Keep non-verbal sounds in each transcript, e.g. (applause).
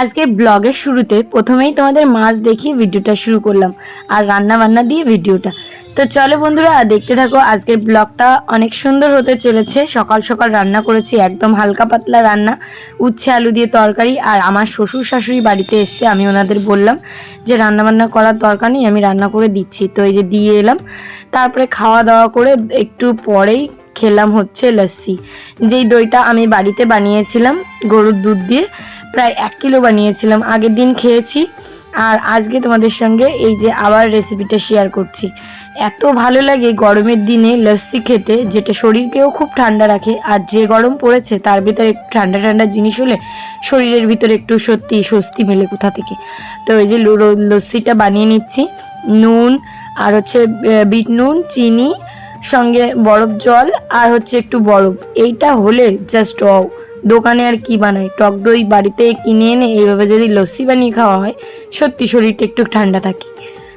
আজকে ব্লগের শুরুতে প্রথমেই তোমাদের মাছ দেখিয়ে ভিডিওটা শুরু করলাম আর রান্না বান্না দিয়ে ভিডিওটা। তো চলো বন্ধুরা, দেখতে থাকো, আজকের ব্লগটা অনেক সুন্দর হতে চলেছে। সকাল সকাল রান্না করেছি, একদম হালকা পাতলা রান্না। উচ্ছে, আলু দিয়ে তরকারি আর আমার শ্বশুর শাশুড়ি বাড়িতে এসছে, আমি ওনাদের বললাম যে রান্না বান্না করার দরকার নেই, আমি রান্না করে দিচ্ছি। তো এই যে দিয়ে এলাম, তারপরে খাওয়া দাওয়া করে একটু পরেই খেলাম হচ্ছে লস্যি। যেই দইটা আমি বাড়িতে বানিয়েছিলাম, গরুর দুধ দিয়ে প্রায় এক কিলো বানিয়েছিলাম, আগের দিন খেয়েছি। আর আজকে তোমাদের সঙ্গে এই যে আবার রেসিপিটা শেয়ার করছি। এত ভালো লাগে গরমের দিনে লস্যি খেতে, যেটা শরীরকেও খুব ঠান্ডা রাখে। আর যে গরম পড়েছে, তার ভিতরে একটু ঠান্ডা ঠান্ডা জিনিস হলে শরীরের ভিতরে একটু সত্যি স্বস্তি মেলে কোথা থেকে। তো এই যে লস্যিটা বানিয়ে নিচ্ছি। নুন, আর হচ্ছে বিট নুন চিনি, সঙ্গে বরফ জল, আর হচ্ছে একটু বরফ। এইটা হলে জাস্ট দোকানে আর কি বানায় টক দই বাড়িতে কিনে এনে এইভাবে যদি লস্যি বানিয়ে খাওয়া হয়, সত্যি শরীরটা একটু ঠান্ডা থাকে।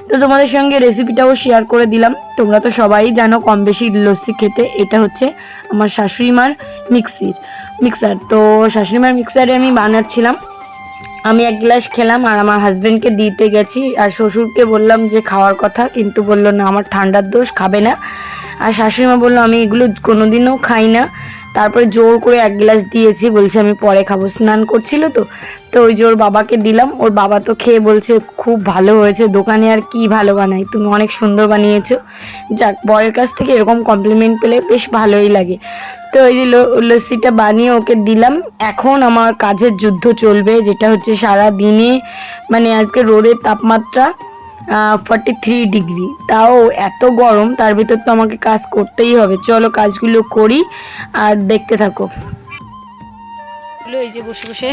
তো তোমাদের সঙ্গে রেসিপিটাও শেয়ার করে দিলাম। তোমরা তো সবাই জানো কম বেশি লস্যি খেতে, এটা হচ্ছে আমার শাশুড়ি মার মিক্সির মিক্সার তো শাশুড়ি মার মিক্সারে আমি বানাচ্ছিলাম। আমি এক গ্লাস খেলাম আর আমার হাজব্যান্ডকে দিতে গেছি আর শ্বশুরকে বললাম যে খাওয়ার কথা, কিন্তু বলল, না, আমার ঠান্ডার দোষ, খাবে না। আর শাশুড়িমা বলল, আমি এগুলো কোনোদিনও খাই না। তারপরে জোর করে এক গ্লাস দিয়েছি, বলছে আমি পরে খাব। স্নান করছিল তো তো ওই যে ওর বাবাকে দিলাম। ওর বাবা তো খেয়ে বলছে, খুব ভালো হয়েছে, দোকানে আর কি ভালো বানাই? তুমি অনেক সুন্দর বানিয়েছো। যাক, বরের কাছ থেকে এরকম কমপ্লিমেন্ট পেলে বেশ ভালোই লাগে। তো ওই যে লস্যিটা বানিয়ে ওকে দিলাম। এখন আমার কাজের যুদ্ধ চলবে, যেটা হচ্ছে সারা দিনে মানে আজকে রোদের তাপমাত্রা ফর্টি থ্রি ডিগ্রি তাও এত গরম তার ভিতর তো আমাকে কাজ করতেই হবে। চলো কাজগুলো করি আর দেখতে থাকো। এই যে বসে বসে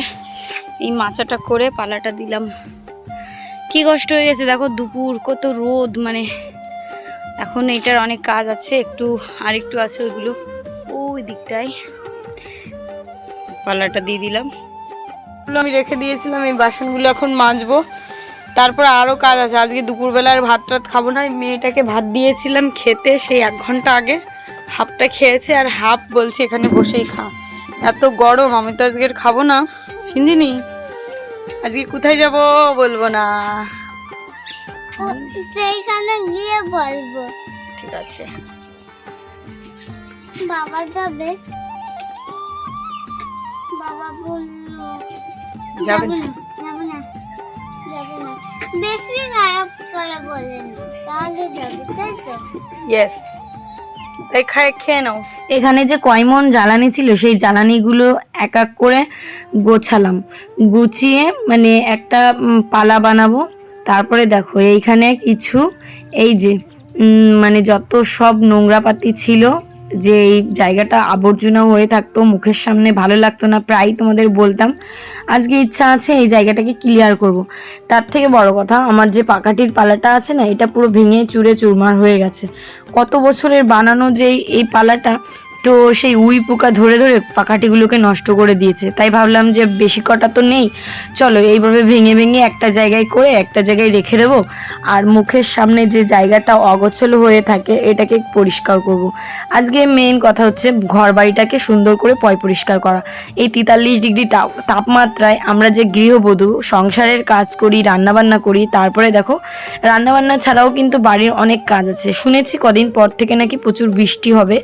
এই মাচাটা করে পালাটা দিলাম। কি কষ্ট হয়ে গেছে দেখো দুপুর কত রোদ মানে এখন এটার অনেক কাজ আছে একটু আর একটু আছে ওইগুলো। ওই দিকটায় পালাটা দিয়ে দিলাম। আমি রেখে দিয়েছিলাম এই বাসনগুলো এখন মাজবো। তারপর আরও কাজ আছে। আজকে দুপুরবেলার ভাত টাত খাব না। মেয়েটাকে ভাত দিয়েছিলাম খেতে সেই এক ঘণ্টা আগে। হাফটা খেয়েছে আর হাফ বলছে এখানে বসেই খা। এত গরম আমি তো আজকে আর খাব না। সিন্দিনি আজকে কোথায় যাব বলব না। সেইখানে গিয়ে বলব। ঠিক আছে। বাবা যাবে। বাবা বলল যাবে যাব না। যাব না যাব না বেশি খারাপ করে বলেন তাহলে যাবে তাই তো? ইয়েস তাই খায় খেয়ে নাও। এখানে যে কয়মন জ্বালানি ছিল সেই জ্বালানিগুলো এক এক করে গোছালাম। গুছিয়ে মানে একটা পালা বানাবো। তারপরে দেখো এইখানে কিছু এই যে মানে যত সব নোংরাপাতি ছিল যে এই জায়গাটা আবর্জনা হয়ে থাকতো, মুখের সামনে ভালো লাগতো না প্রায় তোমাদের বলতাম, আজকে ইচ্ছা আছে এই জায়গাটাকে ক্লিয়ার করব। তার থেকে বড় কথা, আমার যে পাকাটির পালাটা আছে না, এটা পুরো ভেঙে চুরে চুরমার হয়ে গেছে কত বছরের বানানো যে এই পালাটা তো সেই উই পোকা ধরে ধরে পাকাটিগুলোকে নষ্ট করে দিয়েছে। তাই ভাবলাম যে বেশি কটা তো নেই, চলো এইভাবে ভেঙে ভেঙে একটা জায়গায় করে একটা জায়গায় রেখে দেবো। আর মুখের সামনে যে জায়গাটা অগোছলো হয়ে থাকে, এটাকে পরিষ্কার করব। আজকে মেইন কথা হচ্ছে ঘর বাড়িটাকে সুন্দর করে পয় পরিষ্কার করা। এই তেতাল্লিশ ডিগ্রি তাপ- তাপমাত্রায় আমরা যে গৃহবধূ, সংসারের কাজ করি, রান্নাবান্না করি, তারপরে দেখো, রান্নাবান্না ছাড়াও কিন্তু বাড়ির অনেক কাজ আছে। শুনেছি কদিন পর থেকে নাকি প্রচুর বৃষ্টি হবে।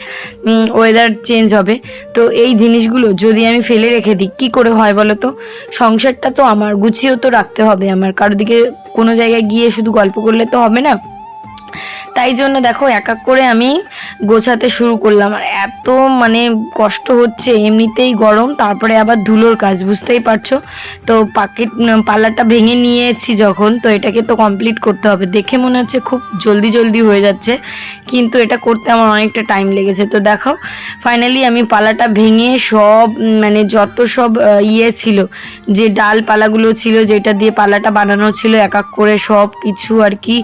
ওয়েদার চেঞ্জ হবে। তো এই জিনিসগুলো যদি আমি ফেলে রেখে দিই, কী করে হয় বলো তো? সংসারটা তো আমার, গুছিয়েও তো রাখতে হবে আমার। কারোর দিকে কোনো জায়গায় গিয়ে শুধু গল্প করলে তো হবে না। তাই জন্য দেখো এক এক করে আমি গোছাতে শুরু করলাম। আর এত মানে কষ্ট হচ্ছে, এমনিতেই গরম, তারপরে আবার ধুলোর কাজ, বুঝতেই পারছ? তো পাকেট, পাল্লাটা ভেঙে নিয়েছি যখন, তো এটাকে তো কমপ্লিট করতে হবে। দেখে মনে হচ্ছে খুব জলদি জলদি হয়ে যাচ্ছে, কিন্তু এটা করতে আমার অনেকটা টাইম লেগেছে। তো দেখো ফাইনালি আমি পালাটা ভেঙে সব মানে যত সব ইয়ে ছিল, যে ডাল পালাগুলো ছিল, যেটা দিয়ে পালাটা বানানো ছিল, এক এক করে সব কিছু আর কি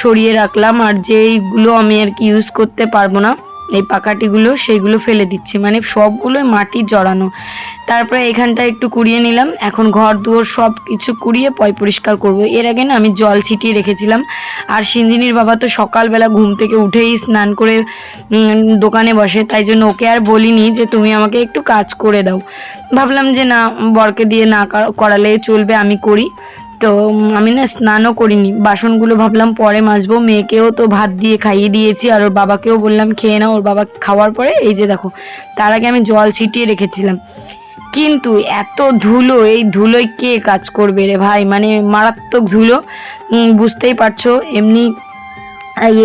সরিয়ে রাখলাম। আর যেইগুলো আমি আর কি ইউজ করতে পারব না, এই পাকাটিগুলো সেইগুলো ফেলে দিচ্ছি। মানে সবগুলোই মাটি জড়ানো। তারপরে এখানটা একটু কুড়িয়ে নিলাম। এখন ঘর দুয়ার সব কিছু কুড়িয়ে পয় পরিষ্কার করব। এর আগে না আমি জল ছিটিয়ে রেখেছিলাম। আর সিঞ্জিনির বাবা তো সকালবেলা ঘুম থেকে উঠেই স্নান করে দোকানে বসে। তাই জন্য ওকে আর বলিনি যে তুমি আমাকে একটু কাজ করে দাও। ভাবলাম যে না, বরকে দিয়ে না করালে চলবে, আমি করি। তো আমি না স্নানও করিনি। বাসনগুলো ভাবলাম পরে মাজবো। মেয়েকেও তো ভাত দিয়ে খাইয়ে দিয়েছি আর ওর বাবাকেও বললাম খেয়ে নাও, ওর বাবা খাওয়ার পরে এই যে দেখো, তার আগে আমি জল ছিটিয়ে রেখেছিলাম। কিন্তু এত ধুলো, এই ধুলোয় কে কাজ করবে রে ভাই? মানে মারাত্মক ধুলো বুঝতেই পারছ? এমনি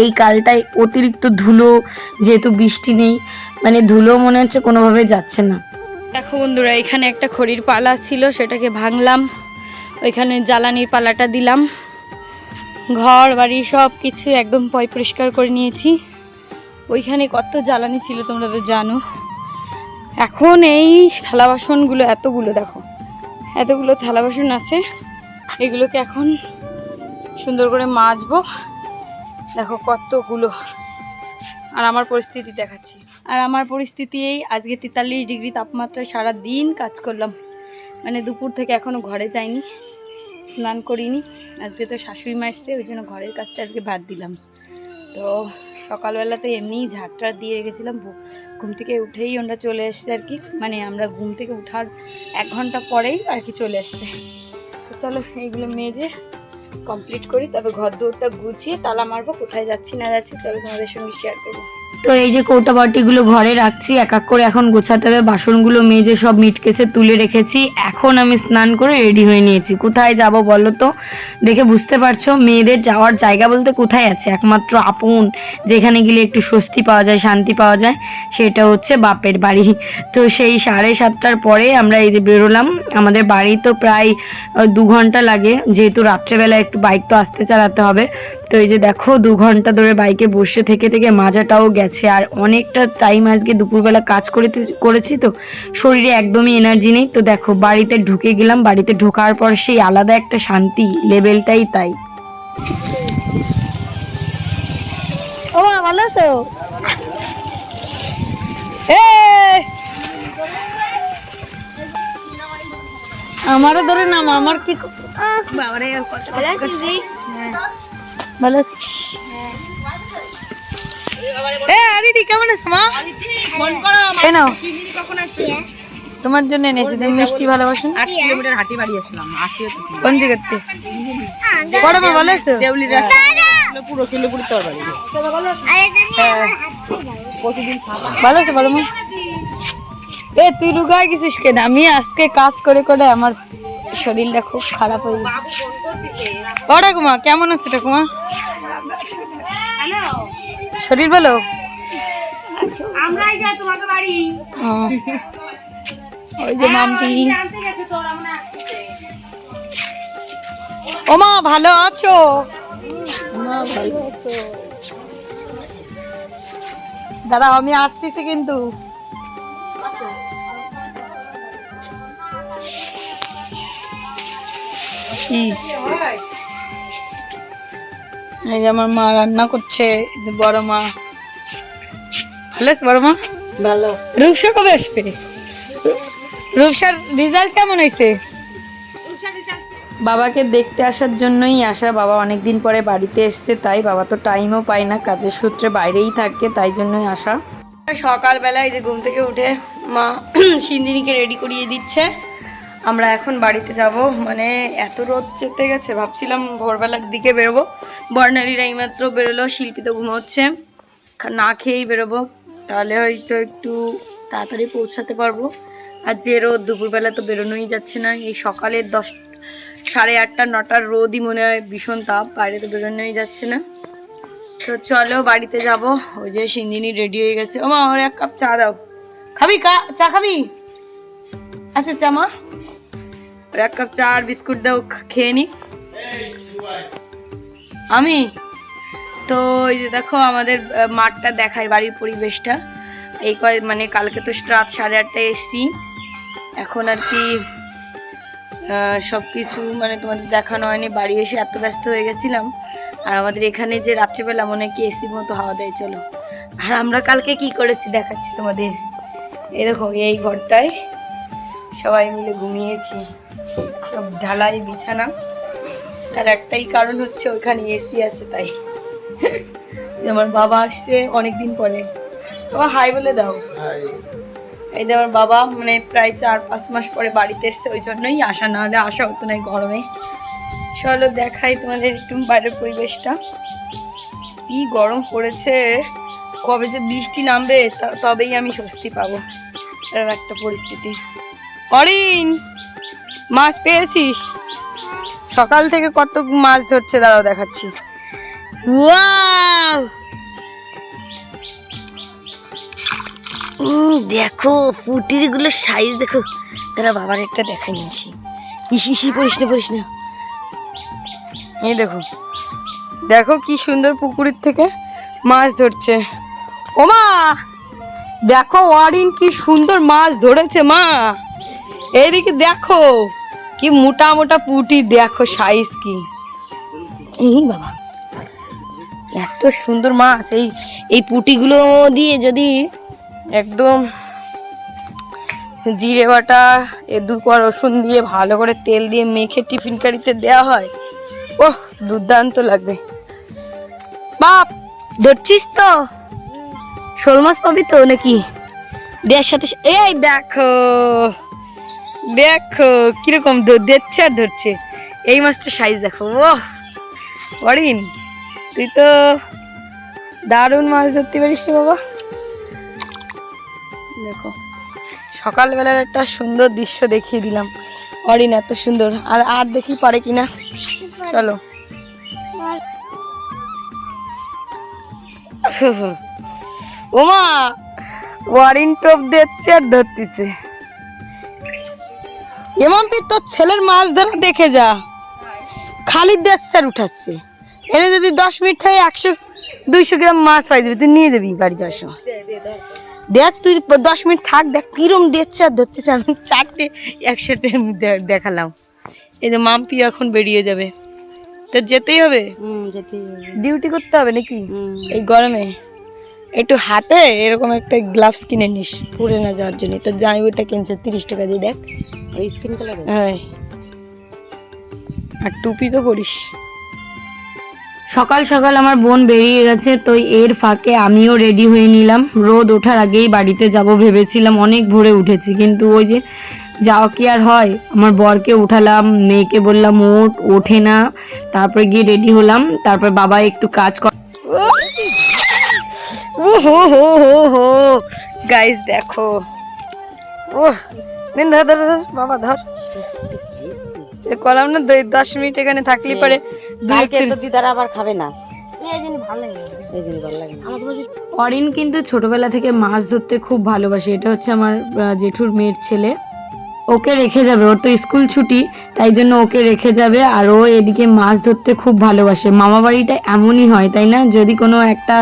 এই কালটায় অতিরিক্ত ধুলো, যেহেতু বৃষ্টি নেই মানে ধুলো মনে হচ্ছে কোনোভাবে যাচ্ছে না। দেখো বন্ধুরা, এখানে একটা খড়ির পালা ছিল, সেটাকে ভাঙলাম। ওইখানে জ্বালানির পালাটা দিলাম। ঘর, বাড়ি সব কিছু একদম পয় পরিষ্কার করে নিয়েছি। ওইখানে কত জ্বালানি ছিল তোমরা তো জানো। এখন এই থালা বাসনগুলো এতগুলো দেখো, এতগুলো থালা বাসন আছে। এগুলোকে এখন সুন্দর করে মাজবো। দেখো কতগুলো। আর আমার পরিস্থিতি দেখাচ্ছি। আর আমার পরিস্থিতি এই, আজকে তেতাল্লিশ ডিগ্রি তাপমাত্রায় সারা দিন কাজ করলাম। মানে দুপুর থেকে এখনও ঘরে যাইনি। স্নান করিনি। আজকে তো শাশুড়ি মা এসছে, ওই জন্য ঘরের কাজটা আজকে বাদ দিলাম। তো সকালবেলাতে এমনিই ঝাড়টা দিয়ে রেখেছিলাম ঘুম থেকে উঠেই ওরা চলে এসছে আর কি। মানে আমরা ঘুম থেকে উঠার এক ঘণ্টা পরেই আর কি চলে এসছে। তো চলো, এইগুলো মেজে কমপ্লিট করি তবে ঘর দৌড়টা গুছিয়ে তালা মারবো, কোথায় যাচ্ছি না যাচ্ছি, চলো তোমাদের সঙ্গে শেয়ার করব। তো এই যে কৌটা বাটিগুলো ঘরে রাখছি, এক এক করে এখন গোছাতে হবে। বাসনগুলো মেজে সব মিটকেসে তুলে রেখেছি। এখন আমি স্নান করে রেডি হয়ে নিয়েছি। কোথায় যাব বলো তো? দেখে বুঝতে পারছ, মেয়েদের যাওয়ার জায়গা বলতে কোথায় আছে? একমাত্র আপন, যেখানে গেলে একটু স্বস্তি পাওয়া যায়, শান্তি পাওয়া যায়, সেটা হচ্ছে বাপের বাড়ি। তো সেই সাড়ে সাতটার পরে আমরা এই যে বেরোলাম। আমাদের বাড়ি তো প্রায় দু ঘণ্টা লাগে। যেহেতু রাত্রেবেলা একটু বাইক তো আসতে চালাতে হবে। তো এই যে দেখো দু ঘণ্টা ধরে বাইকে বসে থেকে থেকে মাজাটাও গেছে। আর অনেকটা টাইম আজকে দুপুরবেলা কাজ করে করেছি তো শরীরে একদমই এনার্জি নেই। তো দেখো বাড়িতে ঢুকে গেলাম। বাড়িতে ঢোকার পর সেই আলাদা একটা শান্তি লেভেলটাই তাই। ও ভালো আছো? আমারও ধরে নাম আমার কি বাবারে কত ভালো আছিস? কেমন আছো মা? কেন তোমার জন্য এনেছি তুমি মিষ্টি ভালোবাসো বাড়ি কোন জায়গাতে বড় মা ভালো আছো? দেউলির পুরো শিলিগুড়ি তোর বাড়ি ভালো আছে বড় মা? এ তুই রুগায় গেছিস কেন? আমি আজকে কাজ করে করে আমার শরীরটা খুব খারাপ হয়ে গেছে। ও ঠাকুমা কেমন আছে ঠাকুমা শরীর ভালো। ওই যে মাম্পি। ও মা ভালো আছো। দাদা আমি আসতেছি কিন্তু। কি এই যে আমার মা রান্না করছে বড় মা। ভালো আছে বড় মা? ভালো। রূপসা কবে আসবে? রূপসার রেজাল্ট কেমন হয়েছে? বাবাকে দেখতে আসার জন্যই আসা। বাবা অনেক দিন পরে বাড়িতে এসছে তাই বাবা তো টাইমও পায় না কাজের সূত্রে বাইরেই থাকে তাই জন্যই আসা। সকালবেলা এই যে ঘুম থেকে উঠে মা (clears throat) সিন্দিনিকে রেডি করিয়ে দিচ্ছে। আমরা এখন বাড়িতে যাব। মানে এত রোদ চেতে গেছে, ভাবছিলাম ভোরবেলার দিকে বেরোবো। বর্ণালীরা এইমাত্র বেরোলো, শিল্পী তো ঘুমোচ্ছে। না খেয়েই বেরোবো। তাহলে হয়তো একটু তাড়াতাড়ি পৌঁছাতে পারব। আর যে রোদ, দুপুরবেলা তো বেরোনোই যাচ্ছে না। এই সকালের দশ, সাড়ে আটটা, নটার রোদই মনে হয় ভীষণ তাপ। বাইরে তো বেরোনোই যাচ্ছে না। তো চলো বাড়িতে যাব। ওই যে সিন্দিনি রেডি হয়ে গেছে। ও মা ওর এক কাপ চা দাও। খাবি কা চা খাবি? আচ্ছা চা মা এক কাপ চা আর বিস্কুট দাও, খেয়ে নি। আমি? তো ওই যে দেখো, আমাদের মাঠটা দেখাই বাড়ির পরিবেশটা। এই কয় মানে কালকে তো রাত সাড়ে আটটায় এসছি। এখন আর কি সব কিছু মানে তোমাদের দেখানো হয়নি। বাড়ি এসে এত ব্যস্ত হয়ে গেছিলাম। আর আমাদের এখানে যে রাত্রিবেলা মনে কি এসির মতো হাওয়া দেয়, চলো। আর আমরা কালকে কি করেছি দেখাচ্ছি তোমাদের। এই দেখো, এই ঘরটায় সবাই মিলে ঘুমিয়েছি। সব ঢালাই বিছানা। তার একটাই কারণ হচ্ছে ওইখানে এসি আছে তাই। আমার বাবা আসছে অনেকদিন পরে। বাবা হাই বলে দাও। এই যে আমার বাবা মানে প্রায় চার পাঁচ মাস পরে বাড়িতে এসছে ওই জন্যই আসা না হলে আসা হতো না গরমে। চলো দেখাই তোমাদের একটু বাইরের পরিবেশটা। কি গরম পড়েছে। কবে যে বৃষ্টি নামবে তবেই আমি স্বস্তি পাবো। এরকম একটা পরিস্থিতি। অরিন, মাছ পেয়েছিস? সকাল থেকে কত মাছ ধরছে, দাঁড়াও দেখাচ্ছি। দেখো পুটিরগুলো সাইজ দেখো। তারা বাবার একটা দেখাই নিয়েছি। ইসি ইসি পড়িস না পড়িস না। এই দেখো দেখো কি সুন্দর পুকুরের থেকে মাছ ধরছে। ও মা দেখো ওয়ারিন কি সুন্দর মাছ ধরেছে, মা! এইদিকে দেখো, কি মোটা মোটা পুটি, দেখো সাইজ কি। বাবা, এত সুন্দর মাছ, এই এই পুটিগুলো দিয়ে যদি একদম জিরে বাটা এ দু রসুন দিয়ে ভালো করে তেল দিয়ে মেখে টিফিন কারিতে দেওয়া হয়, ওহ, দুর্দান্ত লাগবে। বাপ, ধরছিস তো? শোল মাছ পাবি তো নাকি? দেওয়ার সাথে এই দেখো দেখো, কীরকম দিচ্ছে আর ধরছে। এই মাছটা সাইজ দেখো ও অরিন, তুই তো দারুণ মাছ ধরতে পারিস রে বাবা। দেখো, সকালবেলার একটা সুন্দর দৃশ্য দেখিয়ে দিলাম। অরিন এত সুন্দর, আর আর দেখি পারে কিনা। চলো। ওমা! ওয়ারিন টোপ দিচ্ছে আর ধরতেছে। এমন তুই তোর ছেলের মাছ ধরা দেখে যা। খালি দেখছে স্যার উঠাচ্ছে। এনে যদি দশ মিনিট থাকে একশো দুইশো গ্রাম মাছ পাই যাবি তুই নিয়ে যাবি বাড়ি যাওয়ার সময়। দেখ তুই দশ মিনিট থাক দেখ কিরম দিচ্ছে আর ধরতেছে। আমি চারটে একসাথে দেখালাম। এই যে মাম্পি এখন বেরিয়ে যাবে। তো যেতেই হবে? ডিউটি করতে হবে নাকি? এই গরমে। একটু হাতে এরকম একটা গ্লাভস কিনে নিস পরে না যাওয়ার জন্য। তো জামাই ওটা কিনছে তিরিশ টাকা দিয়ে দেখ। স্কিন কালার হ্যাঁ। আর টুপি তো পরিস। সকাল সকাল আমার বোন বেরিয়ে গেছে তো এর ফাঁকে আমিও রেডি হয়ে নিলাম। রোদ ওঠার আগেই বাড়িতে যাব ভেবেছিলাম অনেক ভোরে উঠেছি। কিন্তু ওই যে যাওয়া কি আর হয়? আমার বরকে উঠালাম মেয়েকে বললাম ওঠ ওঠে না। তারপরে গিয়ে রেডি হলাম। তারপর বাবা একটু কাজ কর ও হো হো হো হো। গাইস দেখো। ও দিন ধর ধর ধর বাবা ধর। এ কলাম না দই- দশ মিনিট এখানে থাকলি পারে দুই কালকে তো দিদার আবার খাবে না। এই জন্য ভালো লাগে। এই জন্য ভালো লাগে না। অরিন কিন্তু ছোটবেলা থেকে মাছ ধরতে খুব ভালোবাসে। এটা হচ্ছে আমার জেঠুর মেয়ের ছেলে। ওকে রেখে যাবে। ওর তো স্কুল ছুটি, তাই জন্য ওকে রেখে যাবে। আর ও এদিকে মাছ ধরতে খুব ভালোবাসে। মামা বাড়িটা এমনই হয়, তাই না? যদি কোনো একটা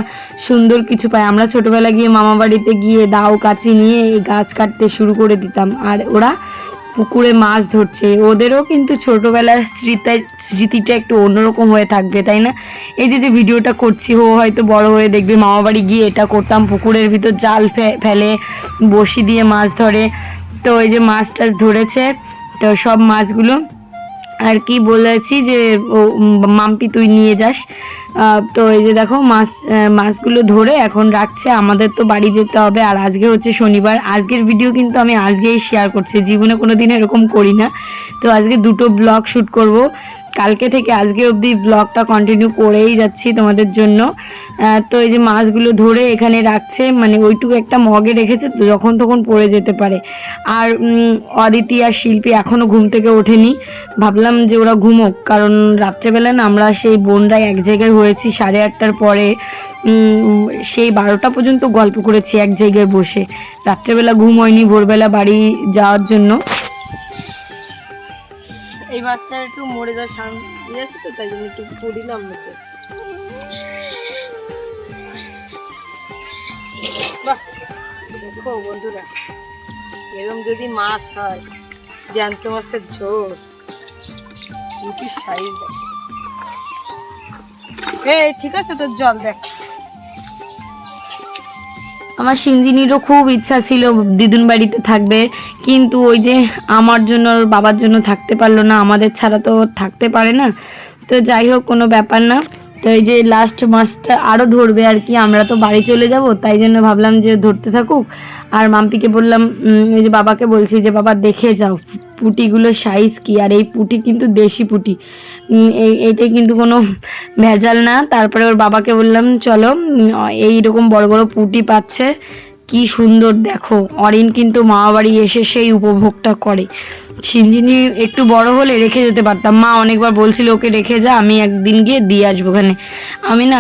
সুন্দর কিছু পায়। আমরা ছোটবেলা গিয়ে মামা বাড়িতে গিয়ে দাও, কাচি নিয়ে এই গাছ কাটতে শুরু করে দিতাম। আর ওরা পুকুরে মাছ ধরছে। ওদেরও কিন্তু ছোটোবেলার স্মৃতি, স্মৃতিটা একটু অন্যরকম হয়ে থাকবে, তাই না? এই যে যে ভিডিওটা করছি, ও হয়তো বড় হয়ে দেখবে। মামা বাড়ি গিয়ে এটা করতাম। পুকুরের ভিতর জাল ফেলে, বসি দিয়ে মাছ ধরে। তো ওই যে মাছ টাছ ধরেছে, তো সব মাছগুলো আর কি বলেছি যে, ও মাম্পি তুই নিয়ে যাস। তো এই যে দেখো মাছ মাছগুলো ধরে এখন রাখছে, আমাদের তো বাড়ি যেতে হবে। আর আজকে হচ্ছে শনিবার, আজকের ভিডিও কিন্তু আমি আজকেই শেয়ার করছি, জীবনে কোনো দিন এরকম করি না। তো আজকে দুটো ব্লগ শ্যুট করব। কালকে থেকে আজকে অবধি ব্লগটা কন্টিনিউ করেই যাচ্ছি তোমাদের জন্য। তো এই যে মাছগুলো ধরে এখানে রাখছে মানে ওইটুকু একটা মগে রেখেছে, তো যখন তখন পড়ে যেতে পারে। আর অদিতি আর শিল্পী এখনও ঘুম থেকে ওঠেনি। ভাবলাম যে ওরা ঘুমোক, কারণ রাত্রেবেলা না আমরা সেই বোনরা এক জায়গায় হয়েছি, সাড়ে আটটার পরে সেই বারোটা পর্যন্ত গল্প করেছি এক জায়গায় বসে। রাত্রেবেলা ঘুম হয়নি, ভোরবেলা বাড়ি যাওয়ার জন্য। এই মাছটা একটু মরে যাওয়ার সামনে আছে তো, তাই জন্য একটু পড়িলাম মুখে বাহ, দেখো বন্ধুরা এরম যদি মাছ হয়, জ্যান্ত মাছের ঝোল, রুটির সাইজ এই, ঠিক আছে, তোর জল দেখ। আমার সিঞ্জিনিরও খুব ইচ্ছা ছিল দিদুন বাড়িতে থাকবে, কিন্তু ওই যে আমার জন্য বাবার জন্য থাকতে পারল না, আমাদের ছাড়া তো থাকতে পারে না। তো যাই হোক, কোনো ব্যাপার না। তো এই যে লাস্ট মাসটা আরও ধরবে আর কি, আমরা তো বাড়ি চলে যাব, তাই জন্য ভাবলাম যে ধরতে থাকুক। আর মাম্পিকে বললাম এই যে বাবাকে বলছি যে, বাবা, দেখে যাও পুটিগুলোর সাইজ কি, আর এই পুটি কিন্তু দেশি পুটি। এই এইটাই কিন্তু কোনো ভেজাল না। তারপরে ওর বাবাকে বললাম, চলো এই এইরকম বড় বড় পুটি পাচ্ছে কি সুন্দর দেখো। অরিন কিন্তু মামা বাড়ি এসে সেই উপভোগটা করে। সিঞ্জিনি একটু বড় হলে রেখে যেতে পারতাম। মা অনেকবার বলছিল ওকে রেখে যা আমি একদিন গিয়ে দিয়ে আসব ওখানে। আমি না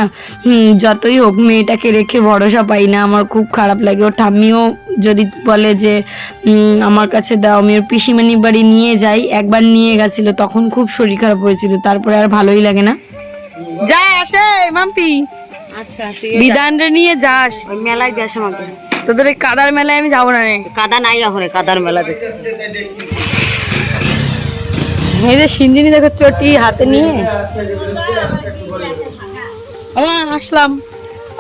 যতই হোক মেয়েটাকে রেখে ভরসা পাই না। আমার খুব খারাপ লাগে। ওর ঠাম্মিও যদি বলে যে আমার কাছে দাও আমি ওর পিসিমানি বাড়ি নিয়ে যাই। একবার নিয়ে গেছিল তখন খুব শরীর খারাপ হয়েছিল। তারপরে আর ভালোই লাগে না। যায় আসে মাম্পি। আচ্ছা ঠিক আছে। বিধানরে নিয়ে যাস। মেলায় যাস আমাকে। তোদের এই কাদার মেলায় আমি যাব না রে। কাদা নাই এখন কাদার মেলাতে। এই যে সিঞ্জিনি দেখো চটি হাতে নিয়ে। আমার আসলাম।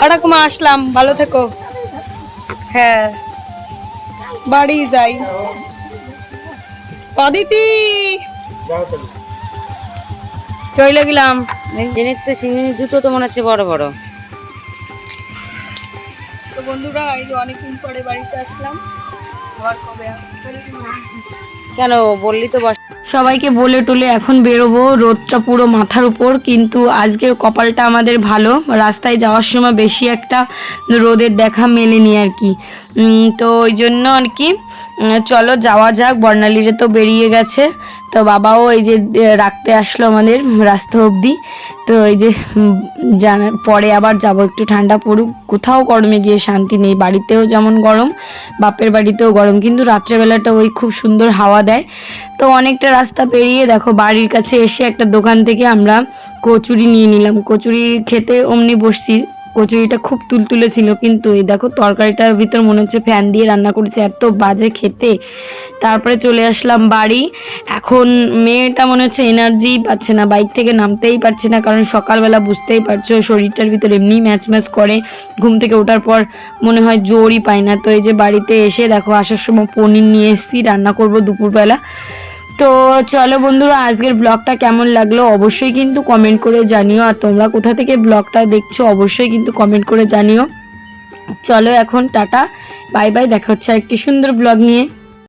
আরাকুমা আসলাম। ভালো থেকো। হ্যাঁ। বাড়ি যাই। অদিতি! চলে গেলাম। জিনিস তো সিঙ্গিনি জুতো তো মনে হচ্ছে বড় বড়। বন্ধুরা, এই যে অনেকদিন পরে বাড়িতে আসলাম। আবার কবে কেন, বললি তো সবাইকে বলে টলে এখন বেরোবো, রোদটা পুরো মাথার উপর, কিন্তু আজকের কপালটা আমাদের ভালো। রাস্তায় যাওয়ার সময় বেশি একটা রোদের দেখা মেলেনি আর কি। তো ওই জন্য আর কি চলো যাওয়া যাক, বর্ণালীরে তো বেরিয়ে গেছে। তো বাবাও এই যে রাখতে আসলো আমাদের রাস্তা অবধি। তো এই যে পরে আবার যাব, একটু ঠান্ডা পড়ুক। কোথাও গরমে গিয়ে শান্তি নেই, বাড়িতেও যেমন গরম, বাপের বাড়িতেও গরম, কিন্তু রাত্রেবেলাটা ওই খুব সুন্দর হাওয়া দেয়। তো অনেকটা রাস্তা পেরিয়ে দেখো, বাড়ির কাছে এসে একটা দোকান থেকে আমরা কচুরি নিয়ে নিলাম। কচুরি খেতে অমনি বসছি। কচুরিটা খুব তুলতুলে ছিল কিন্তু এই দেখো তরকারিটার ভিতর মনে হচ্ছে ফ্যান দিয়ে রান্না করেছে, এত বাজে খেতে। তারপরে চলে আসলাম বাড়ি। এখন মেয়েটা মনে হচ্ছে এনার্জি পাচ্ছে না, বাইক থেকে নামতেই পারছে না, কারণ সকালবেলা বুঝতেই পারছ শরীরটার ভিতর এমনি ম্যাচ ম্যাচ করে। ঘুম থেকে ওঠার পর মনে হয় জোরই পায় না। তো এই যে বাড়িতে এসে দেখো আসার সময় পনির নিয়ে এসেছি, রান্না করব দুপুরবেলা। তো চলো বন্ধুরা, আজকের ব্লগটা কেমন লাগল অবশ্যই কিন্তু কমেন্ট করে জানিও, আর তোমরা কোথা থেকে ব্লগটা দেখছ অবশ্যই কিন্তু কমেন্ট করে জানিও। চলো এখন টাটা বাই বাই দেখা হচ্ছে একটি সুন্দর ব্লগ নিয়ে।